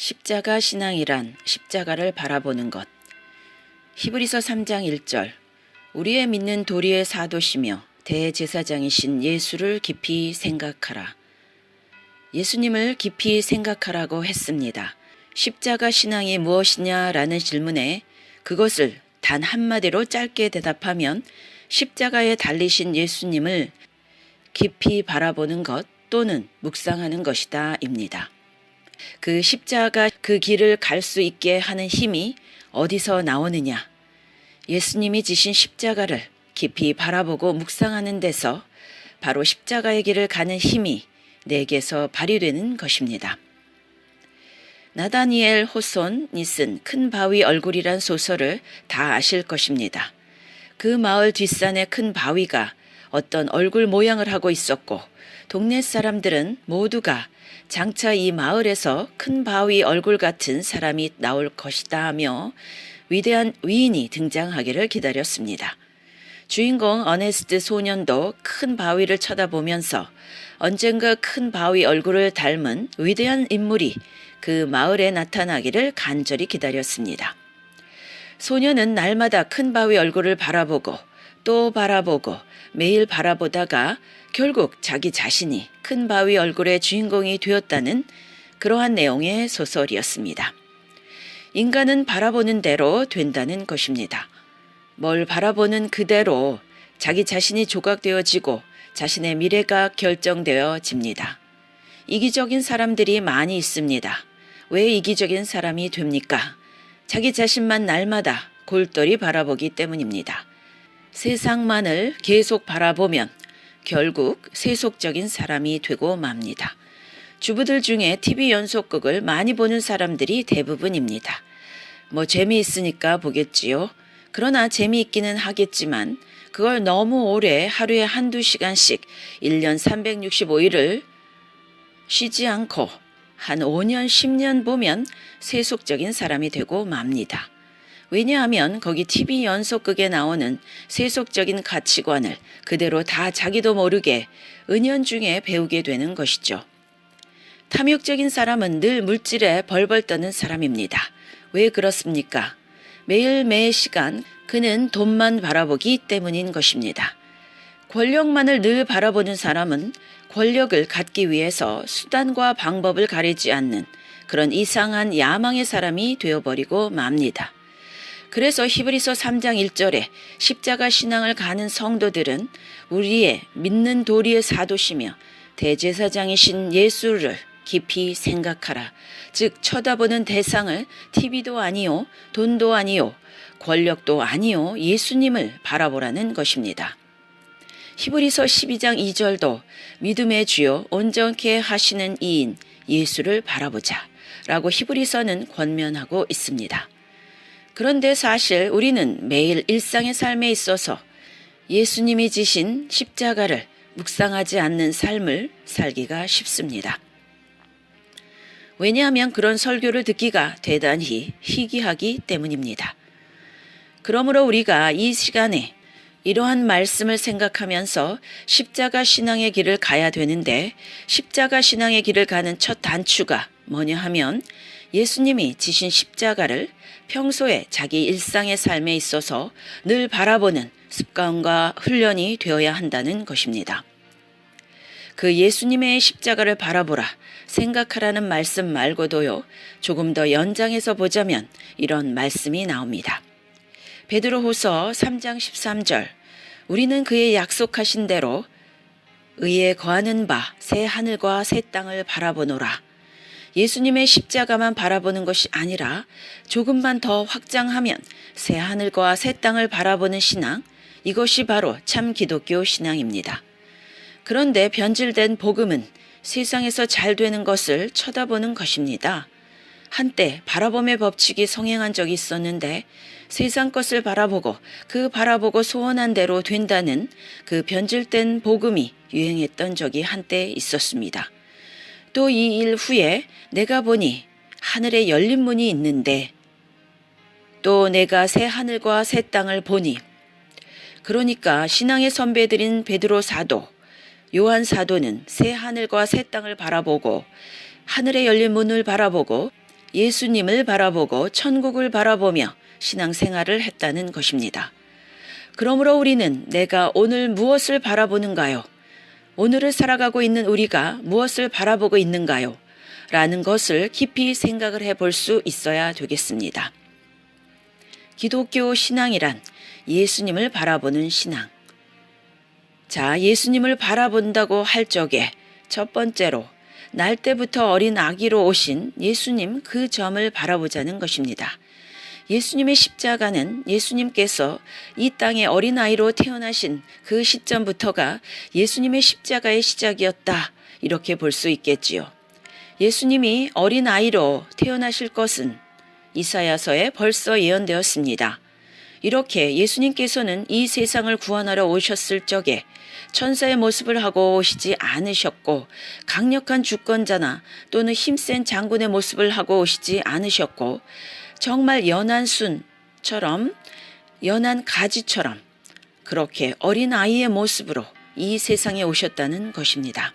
십자가 신앙이란 십자가를 바라보는 것. 히브리서 3장 1절. 우리의 믿는 도리의 사도시며 대제사장이신 예수를 깊이 생각하라. 예수님을 깊이 생각하라고 했습니다. 십자가 신앙이 무엇이냐라는 질문에 그것을 단 한마디로 짧게 대답하면 십자가에 달리신 예수님을 깊이 바라보는 것 또는 묵상하는 것이다 입니다. 그 십자가 그 길을 갈 수 있게 하는 힘이 어디서 나오느냐? 예수님이 지신 십자가를 깊이 바라보고 묵상하는 데서 바로 십자가의 길을 가는 힘이 내게서 발휘되는 것입니다. 나다니엘 호손이 쓴 큰 바위 얼굴이란 소설을 다 아실 것입니다. 그 마을 뒷산에 큰 바위가 어떤 얼굴 모양을 하고 있었고 동네 사람들은 모두가 장차 이 마을에서 큰 바위 얼굴 같은 사람이 나올 것이다 하며 위대한 위인이 등장하기를 기다렸습니다. 주인공 어네스트 소년도 큰 바위를 쳐다보면서 언젠가 큰 바위 얼굴을 닮은 위대한 인물이 그 마을에 나타나기를 간절히 기다렸습니다. 소년은 날마다 큰 바위 얼굴을 바라보고 또 바라보고 매일 바라보다가 결국 자기 자신이 큰 바위 얼굴의 주인공이 되었다는 그러한 내용의 소설이었습니다. 인간은 바라보는 대로 된다는 것입니다. 뭘 바라보는 그대로 자기 자신이 조각되어지고 자신의 미래가 결정되어집니다. 이기적인 사람들이 많이 있습니다. 왜 이기적인 사람이 됩니까? 자기 자신만 날마다 골똘히 바라보기 때문입니다. 세상만을 계속 바라보면 결국 세속적인 사람이 되고 맙니다. 주부들 중에 TV 연속극을 많이 보는 사람들이 대부분입니다. 뭐 재미있으니까 보겠지요. 그러나 재미있기는 하겠지만 그걸 너무 오래 하루에 한두 시간씩 1년 365일을 쉬지 않고 한 5년, 10년 보면 세속적인 사람이 되고 맙니다. 왜냐하면 거기 TV 연속극에 나오는 세속적인 가치관을 그대로 다 자기도 모르게 은연중에 배우게 되는 것이죠. 탐욕적인 사람은 늘 물질에 벌벌 떠는 사람입니다. 왜 그렇습니까? 매일 매 시간 그는 돈만 바라보기 때문인 것입니다. 권력만을 늘 바라보는 사람은 권력을 갖기 위해서 수단과 방법을 가리지 않는 그런 이상한 야망의 사람이 되어버리고 맙니다. 그래서 히브리서 3장 1절에 십자가 신앙을 가는 성도들은 우리의 믿는 도리의 사도시며 대제사장이신 예수를 깊이 생각하라. 즉 쳐다보는 대상을 TV도 아니요, 돈도 아니요, 권력도 아니요, 예수님을 바라보라는 것입니다. 히브리서 12장 2절도 믿음의 주요 온전케 하시는 이인 예수를 바라보자 라고 히브리서는 권면하고 있습니다. 그런데 사실 우리는 매일 일상의 삶에 있어서 예수님이 지신 십자가를 묵상하지 않는 삶을 살기가 쉽습니다. 왜냐하면 그런 설교를 듣기가 대단히 희귀하기 때문입니다. 그러므로 우리가 이 시간에 이러한 말씀을 생각하면서 십자가 신앙의 길을 가야 되는데 십자가 신앙의 길을 가는 첫 단추가 뭐냐 하면 예수님이 지신 십자가를 평소에 자기 일상의 삶에 있어서 늘 바라보는 습관과 훈련이 되어야 한다는 것입니다. 그 예수님의 십자가를 바라보라 생각하라는 말씀 말고도요. 조금 더 연장해서 보자면 이런 말씀이 나옵니다. 베드로후서 3장 13절 우리는 그의 약속하신 대로 의에 거하는 바 새 하늘과 새 땅을 바라보노라. 예수님의 십자가만 바라보는 것이 아니라 조금만 더 확장하면 새 하늘과 새 땅을 바라보는 신앙, 이것이 바로 참 기독교 신앙입니다. 그런데 변질된 복음은 세상에서 잘 되는 것을 쳐다보는 것입니다. 한때 바라봄의 법칙이 성행한 적이 있었는데 세상 것을 바라보고 그 바라보고 소원한 대로 된다는 그 변질된 복음이 유행했던 적이 한때 있었습니다. 또 이 일 후에 내가 보니 하늘에 열린 문이 있는데 또 내가 새 하늘과 새 땅을 보니 그러니까 신앙의 선배들인 베드로 사도, 요한 사도는 새 하늘과 새 땅을 바라보고 하늘에 열린 문을 바라보고 예수님을 바라보고 천국을 바라보며 신앙 생활을 했다는 것입니다. 그러므로 우리는 내가 오늘 무엇을 바라보는가요? 오늘을 살아가고 있는 우리가 무엇을 바라보고 있는가요? 라는 것을 깊이 생각을 해 볼 수 있어야 되겠습니다. 기독교 신앙이란 예수님을 바라보는 신앙. 자, 예수님을 바라본다고 할 적에 첫 번째로 날 때부터 어린 아기로 오신 예수님 그 점을 바라보자는 것입니다. 예수님의 십자가는 예수님께서 이 땅에 어린아이로 태어나신 그 시점부터가 예수님의 십자가의 시작이었다. 이렇게 볼 수 있겠지요. 예수님이 어린아이로 태어나실 것은 이사야서에 벌써 예언되었습니다. 이렇게 예수님께서는 이 세상을 구원하러 오셨을 적에 천사의 모습을 하고 오시지 않으셨고 강력한 주권자나 또는 힘센 장군의 모습을 하고 오시지 않으셨고 정말 연한 순처럼 연한 가지처럼 그렇게 어린 아이의 모습으로 이 세상에 오셨다는 것입니다.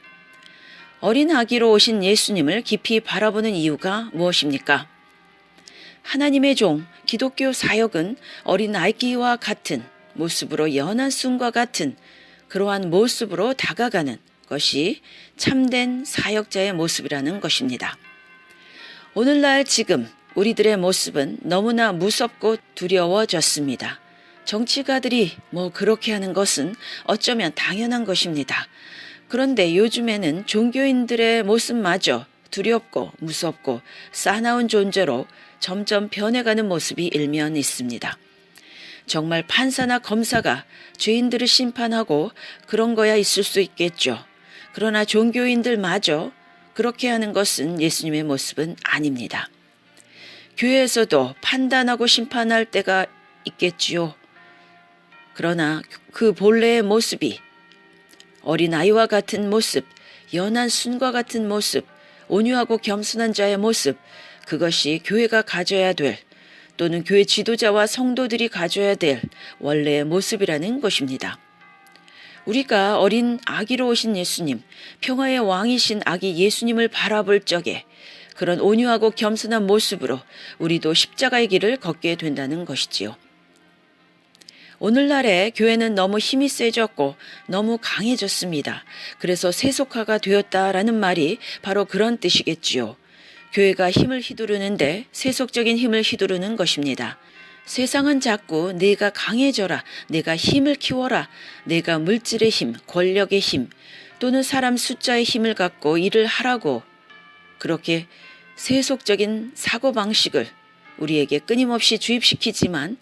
어린 아기로 오신 예수님을 깊이 바라보는 이유가 무엇입니까? 하나님의 종, 기독교 사역은 어린 아기와 같은 모습으로 연한 순과 같은 그러한 모습으로 다가가는 것이 참된 사역자의 모습이라는 것입니다. 오늘날 지금 우리들의 모습은 너무나 무섭고 두려워졌습니다. 정치가들이 뭐 그렇게 하는 것은 어쩌면 당연한 것입니다. 그런데 요즘에는 종교인들의 모습마저 두렵고 무섭고 싸나운 존재로 점점 변해가는 모습이 일면 있습니다. 정말 판사나 검사가 죄인들을 심판하고 그런 거야 있을 수 있겠죠. 그러나 종교인들마저 그렇게 하는 것은 예수님의 모습은 아닙니다. 교회에서도 판단하고 심판할 때가 있겠지요. 그러나 그 본래의 모습이 어린아이와 같은 모습, 연한 순과 같은 모습, 온유하고 겸손한 자의 모습, 그것이 교회가 가져야 될 또는 교회 지도자와 성도들이 가져야 될 원래의 모습이라는 것입니다. 우리가 어린 아기로 오신 예수님, 평화의 왕이신 아기 예수님을 바라볼 적에 그런 온유하고 겸손한 모습으로 우리도 십자가의 길을 걷게 된다는 것이지요. 오늘날의 교회는 너무 힘이 세졌고 너무 강해졌습니다. 그래서 세속화가 되었다라는 말이 바로 그런 뜻이겠지요. 교회가 힘을 휘두르는데 세속적인 힘을 휘두르는 것입니다. 세상은 자꾸 내가 강해져라, 내가 힘을 키워라, 내가 물질의 힘, 권력의 힘, 또는 사람 숫자의 힘을 갖고 일을 하라고 그렇게 세속적인 사고방식을 우리에게 끊임없이 주입시키지만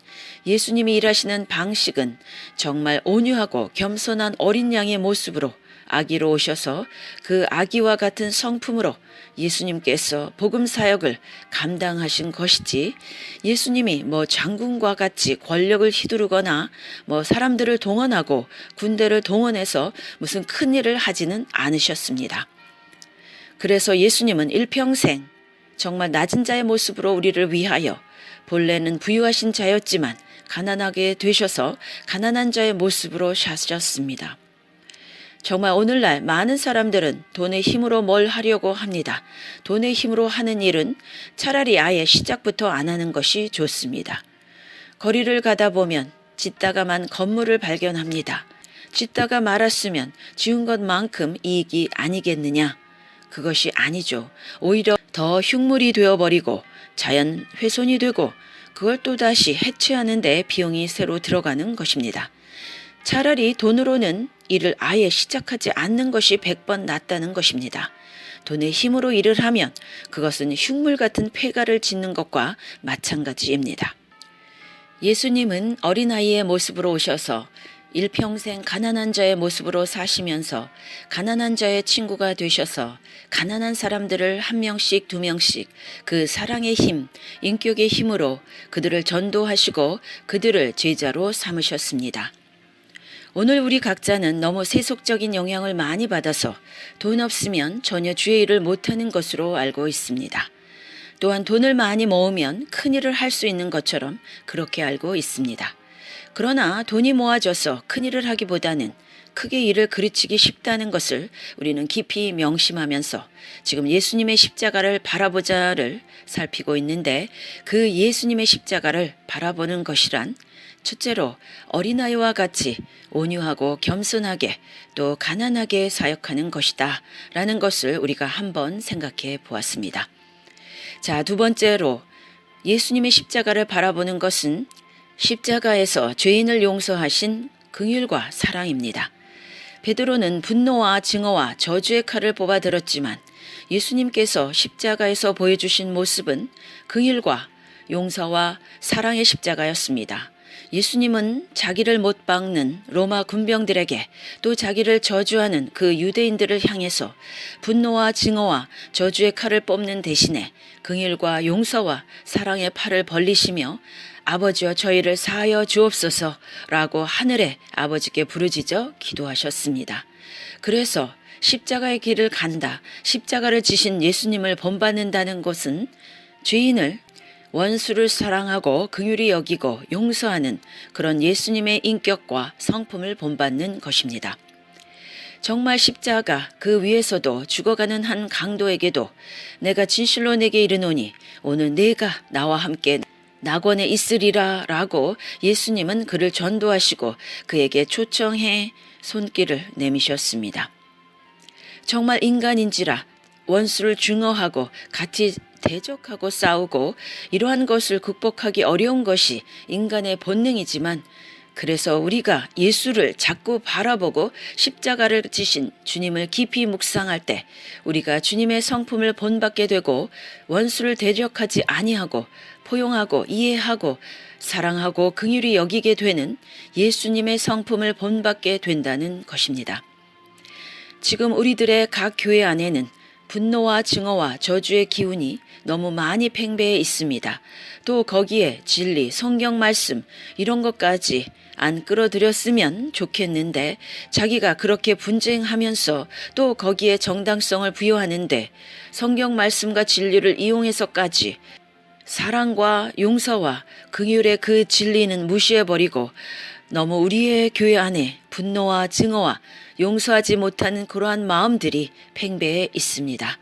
예수님이 일하시는 방식은 정말 온유하고 겸손한 어린 양의 모습으로 아기로 오셔서 그 아기와 같은 성품으로 예수님께서 복음 사역을 감당하신 것이지 예수님이 뭐 장군과 같이 권력을 휘두르거나 뭐 사람들을 동원하고 군대를 동원해서 무슨 큰 일을 하지는 않으셨습니다. 그래서 예수님은 일평생 정말 낮은 자의 모습으로 우리를 위하여 본래는 부유하신 자였지만 가난하게 되셔서 가난한 자의 모습으로 사셨습니다. 정말 오늘날 많은 사람들은 돈의 힘으로 뭘 하려고 합니다. 돈의 힘으로 하는 일은 차라리 아예 시작부터 안 하는 것이 좋습니다. 거리를 가다 보면 짓다가만 건물을 발견합니다. 짓다가 말았으면 지은 것만큼 이익이 아니겠느냐? 그것이 아니죠. 오히려 더 흉물이 되어버리고 자연 훼손이 되고 그걸 또다시 해체하는 데 비용이 새로 들어가는 것입니다. 차라리 돈으로는 일을 아예 시작하지 않는 것이 100번 낫다는 것입니다. 돈의 힘으로 일을 하면 그것은 흉물 같은 폐가를 짓는 것과 마찬가지입니다. 예수님은 어린아이의 모습으로 오셔서 일평생 가난한 자의 모습으로 사시면서 가난한 자의 친구가 되셔서 가난한 사람들을 한 명씩 두 명씩 그 사랑의 힘, 인격의 힘으로 그들을 전도하시고 그들을 제자로 삼으셨습니다. 오늘 우리 각자는 너무 세속적인 영향을 많이 받아서 돈 없으면 전혀 주의 일을 못하는 것으로 알고 있습니다. 또한 돈을 많이 모으면 큰 일을 할 수 있는 것처럼 그렇게 알고 있습니다. 그러나 돈이 모아져서 큰일을 하기보다는 크게 이를 그르치기 쉽다는 것을 우리는 깊이 명심하면서 지금 예수님의 십자가를 바라보자를 살피고 있는데 그 예수님의 십자가를 바라보는 것이란 첫째로 어린아이와 같이 온유하고 겸손하게 또 가난하게 사역하는 것이다 라는 것을 우리가 한번 생각해 보았습니다. 자, 두 번째로 예수님의 십자가를 바라보는 것은 십자가에서 죄인을 용서하신 긍휼과 사랑입니다. 베드로는 분노와 증오와 저주의 칼을 뽑아 들었지만 예수님께서 십자가에서 보여주신 모습은 긍휼과 용서와 사랑의 십자가였습니다. 예수님은 자기를 못 박는 로마 군병들에게 또 자기를 저주하는 그 유대인들을 향해서 분노와 증오와 저주의 칼을 뽑는 대신에 긍휼과 용서와 사랑의 팔을 벌리시며 아버지여 저희를 사하여 주옵소서라고 하늘에 아버지께 부르짖어 기도하셨습니다. 그래서 십자가의 길을 간다. 십자가를 지신 예수님을 본받는다는 것은 죄인을 원수를 사랑하고 긍휼히 여기고 용서하는 그런 예수님의 인격과 성품을 본받는 것입니다. 정말 십자가 그 위에서도 죽어가는 한 강도에게도 내가 진실로 내게 이르노니 오늘 내가 나와 함께 낙원에 있으리라 라고 예수님은 그를 전도하시고 그에게 초청해 손길을 내미셨습니다. 정말 인간인지라 원수를 중어하고 같이 대적하고 싸우고 이러한 것을 극복하기 어려운 것이 인간의 본능이지만 그래서 우리가 예수를 자꾸 바라보고 십자가를 지신 주님을 깊이 묵상할 때 우리가 주님의 성품을 본받게 되고 원수를 대적하지 아니하고 포용하고 이해하고 사랑하고 긍휼히 여기게 되는 예수님의 성품을 본받게 된다는 것입니다. 지금 우리들의 각 교회 안에는 분노와 증오와 저주의 기운이 너무 많이 팽배해 있습니다. 또 거기에 진리, 성경 말씀 이런 것까지 안 끌어들였으면 좋겠는데 자기가 그렇게 분쟁하면서 또 거기에 정당성을 부여하는데 성경 말씀과 진리를 이용해서까지 사랑과 용서와 긍휼의 그 진리는 무시해버리고 너무 우리의 교회 안에 분노와 증오와 용서하지 못하는 그러한 마음들이 팽배해 있습니다.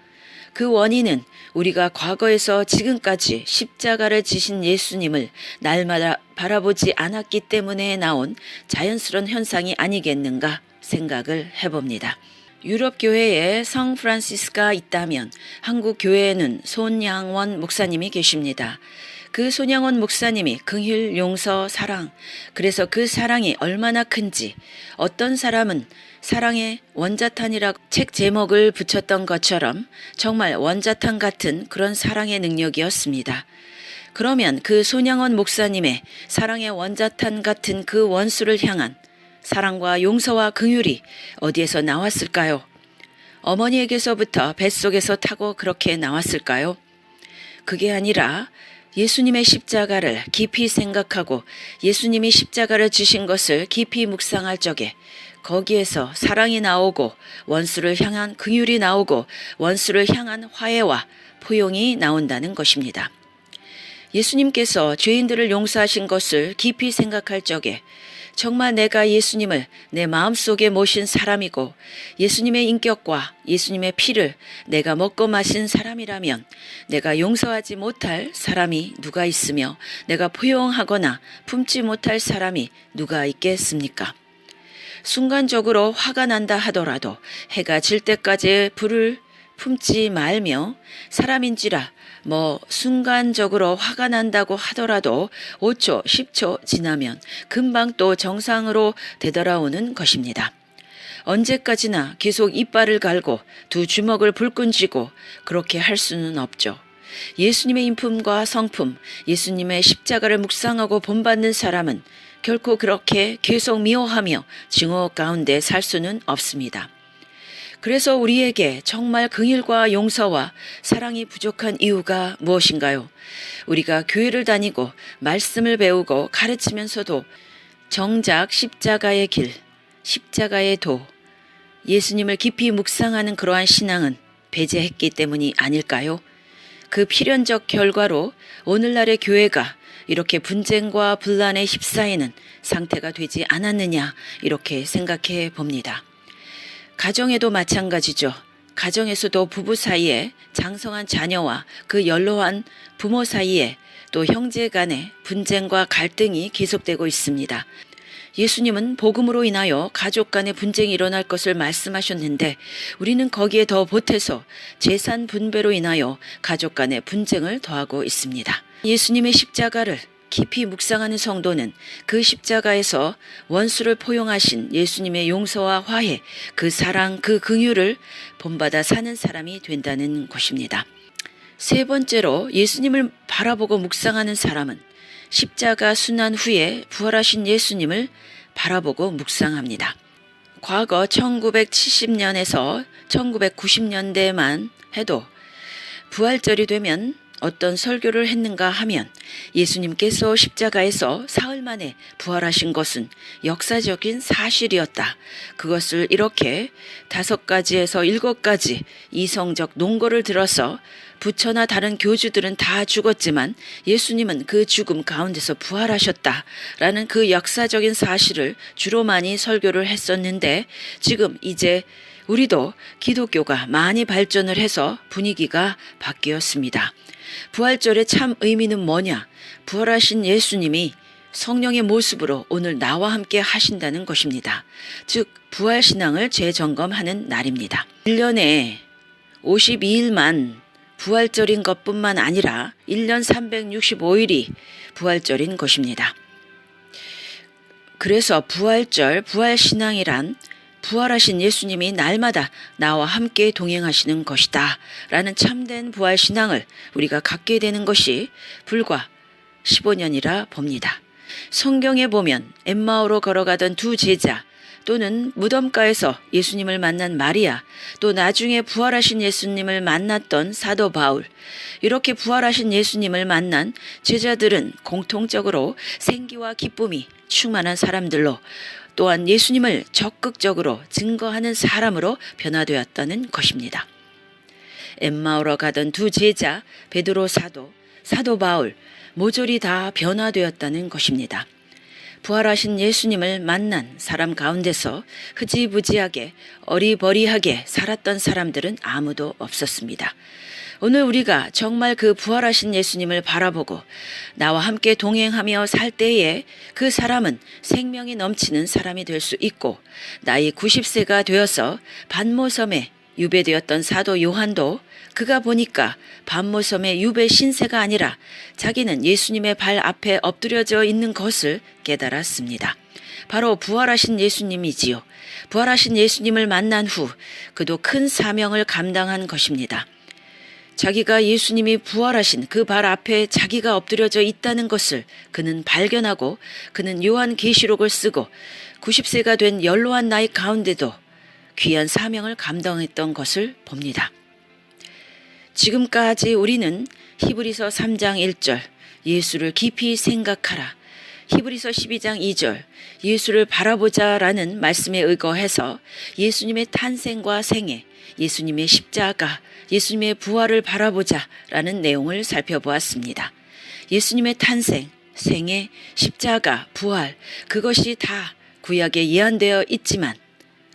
그 원인은 우리가 과거에서 지금까지 십자가를 지신 예수님을 날마다 바라보지 않았기 때문에 나온 자연스러운 현상이 아니겠는가 생각을 해봅니다. 유럽 교회에 성 프란시스가 있다면 한국 교회에는 손양원 목사님이 계십니다. 그 손양원 목사님이 긍휼, 용서, 사랑. 그래서 그 사랑이 얼마나 큰지 어떤 사람은 사랑의 원자탄이라고 책 제목을 붙였던 것처럼 정말 원자탄 같은 그런 사랑의 능력이었습니다. 그러면 그 손양원 목사님의 사랑의 원자탄 같은 그 원수를 향한 사랑과 용서와 긍휼이 어디에서 나왔을까요? 어머니에게서부터 뱃속에서 타고 그렇게 나왔을까요? 그게 아니라 예수님의 십자가를 깊이 생각하고 예수님이 십자가를 지신 것을 깊이 묵상할 적에 거기에서 사랑이 나오고 원수를 향한 긍휼이 나오고 원수를 향한 화해와 포용이 나온다는 것입니다. 예수님께서 죄인들을 용서하신 것을 깊이 생각할 적에 정말 내가 예수님을 내 마음속에 모신 사람이고 예수님의 인격과 예수님의 피를 내가 먹고 마신 사람이라면 내가 용서하지 못할 사람이 누가 있으며 내가 포용하거나 품지 못할 사람이 누가 있겠습니까? 순간적으로 화가 난다 하더라도 해가 질 때까지 불을 품지 말며 사람인지라 뭐 순간적으로 화가 난다고 하더라도 5초, 10초 지나면 금방 또 정상으로 되돌아오는 것입니다. 언제까지나 계속 이빨을 갈고 두 주먹을 불끈 쥐고 그렇게 할 수는 없죠. 예수님의 인품과 성품, 예수님의 십자가를 묵상하고 본받는 사람은 결코 그렇게 계속 미워하며 증오 가운데 살 수는 없습니다. 그래서 우리에게 정말 긍일과 용서와 사랑이 부족한 이유가 무엇인가요? 우리가 교회를 다니고 말씀을 배우고 가르치면서도 정작 십자가의 길, 십자가의 도, 예수님을 깊이 묵상하는 그러한 신앙은 배제했기 때문이 아닐까요? 그 필연적 결과로 오늘날의 교회가 이렇게 분쟁과 분란에 휩싸이는 상태가 되지 않았느냐 이렇게 생각해 봅니다. 가정에도 마찬가지죠. 가정에서도 부부 사이에 장성한 자녀와 그 연로한 부모 사이에 또 형제 간의 분쟁과 갈등이 계속되고 있습니다. 예수님은 복음으로 인하여 가족 간의 분쟁이 일어날 것을 말씀하셨는데 우리는 거기에 더 보태서 재산 분배로 인하여 가족 간의 분쟁을 더하고 있습니다. 예수님의 십자가를 깊이 묵상하는 성도는 그 십자가에서 원수를 포용하신 예수님의 용서와 화해, 그 사랑, 그 긍휼을 본받아 사는 사람이 된다는 것입니다. 세 번째로 예수님을 바라보고 묵상하는 사람은 십자가 순환 후에 부활하신 예수님을 바라보고 묵상합니다. 과거 1970년에서 1990년대만 해도 부활절이 되면 어떤 설교를 했는가 하면 예수님께서 십자가에서 사흘 만에 부활하신 것은 역사적인 사실이었다. 그것을 이렇게 다섯 가지에서 일곱 가지 이성적 논거를 들어서 부처나 다른 교주들은 다 죽었지만 예수님은 그 죽음 가운데서 부활하셨다. 라는 그 역사적인 사실을 주로 많이 설교를 했었는데 지금 이제 우리도 기독교가 많이 발전을 해서 분위기가 바뀌었습니다. 부활절의 참 의미는 뭐냐? 부활하신 예수님이 성령의 모습으로 오늘 나와 함께 하신다는 것입니다. 즉, 부활신앙을 재점검하는 날입니다. 1년에 52일만 부활절인 것 뿐만 아니라 1년 365일이 부활절인 것입니다. 그래서 부활절, 부활신앙이란 부활하신 예수님이 날마다 나와 함께 동행하시는 것이다. 라는 참된 부활신앙을 우리가 갖게 되는 것이 불과 15년이라 봅니다. 성경에 보면 엠마오로 걸어가던 두 제자 또는 무덤가에서 예수님을 만난 마리아 또 나중에 부활하신 예수님을 만났던 사도 바울 이렇게 부활하신 예수님을 만난 제자들은 공통적으로 생기와 기쁨이 충만한 사람들로 또한 예수님을 적극적으로 증거하는 사람으로 변화되었다는 것입니다. 엠마오로 가던 두 제자 베드로 사도, 사도 바울 모조리 다 변화되었다는 것입니다. 부활하신 예수님을 만난 사람 가운데서 흐지부지하게 어리버리하게 살았던 사람들은 아무도 없었습니다. 오늘 우리가 정말 그 부활하신 예수님을 바라보고 나와 함께 동행하며 살 때에 그 사람은 생명이 넘치는 사람이 될 수 있고 나이 90세가 되어서 반모섬에 유배되었던 사도 요한도 그가 보니까 반모섬의 유배 신세가 아니라 자기는 예수님의 발 앞에 엎드려져 있는 것을 깨달았습니다. 바로 부활하신 예수님이지요. 부활하신 예수님을 만난 후 그도 큰 사명을 감당한 것입니다. 자기가 예수님이 부활하신 그 발 앞에 자기가 엎드려져 있다는 것을 그는 발견하고 그는 요한 계시록을 쓰고 90세가 된 연로한 나이 가운데도 귀한 사명을 감당했던 것을 봅니다. 지금까지 우리는 히브리서 3장 1절 예수를 깊이 생각하라. 히브리서 12장 2절 예수를 바라보자 라는 말씀에 의거해서 예수님의 탄생과 생애, 예수님의 십자가, 예수님의 부활을 바라보자 라는 내용을 살펴보았습니다. 예수님의 탄생, 생애, 십자가, 부활 그것이 다 구약에 예언되어 있지만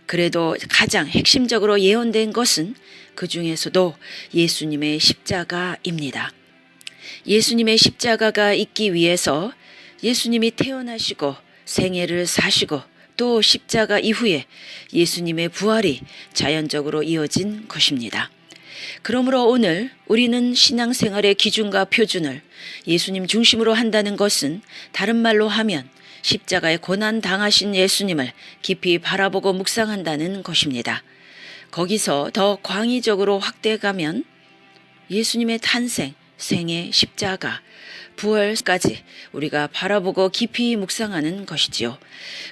그래도 가장 핵심적으로 예언된 것은 그 중에서도 예수님의 십자가입니다. 예수님의 십자가가 있기 위해서 예수님이 태어나시고 생애를 사시고 또 십자가 이후에 예수님의 부활이 자연적으로 이어진 것입니다. 그러므로 오늘 우리는 신앙생활의 기준과 표준을 예수님 중심으로 한다는 것은 다른 말로 하면 십자가에 고난 당하신 예수님을 깊이 바라보고 묵상한다는 것입니다. 거기서 더 광의적으로 확대가면 예수님의 탄생, 생애, 십자가, 부활까지 우리가 바라보고 깊이 묵상하는 것이지요.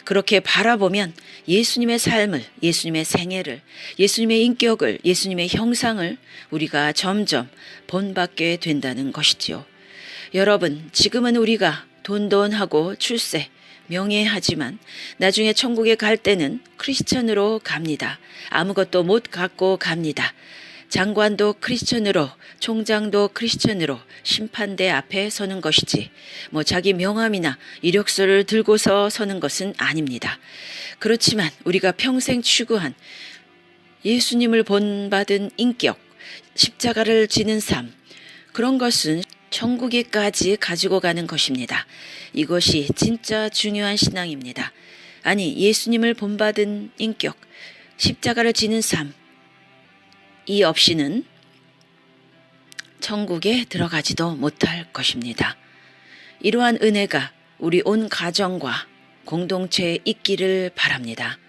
그렇게 바라보면 예수님의 삶을, 예수님의 생애를, 예수님의 인격을, 예수님의 형상을 우리가 점점 본받게 된다는 것이지요. 여러분, 지금은 우리가 돈돈하고 출세, 명예하지만 나중에 천국에 갈 때는 크리스천으로 갑니다. 아무것도 못 갖고 갑니다. 장관도 크리스천으로 총장도 크리스천으로 심판대 앞에 서는 것이지 뭐 자기 명함이나 이력서를 들고서 서는 것은 아닙니다. 그렇지만 우리가 평생 추구한 예수님을 본받은 인격, 십자가를 지는 삶, 그런 것은 천국에까지 가지고 가는 것입니다. 이것이 진짜 중요한 신앙입니다. 아니, 예수님을 본받은 인격, 십자가를 지는 삶, 이 없이는 천국에 들어가지도 못할 것입니다. 이러한 은혜가 우리 온 가정과 공동체에 있기를 바랍니다.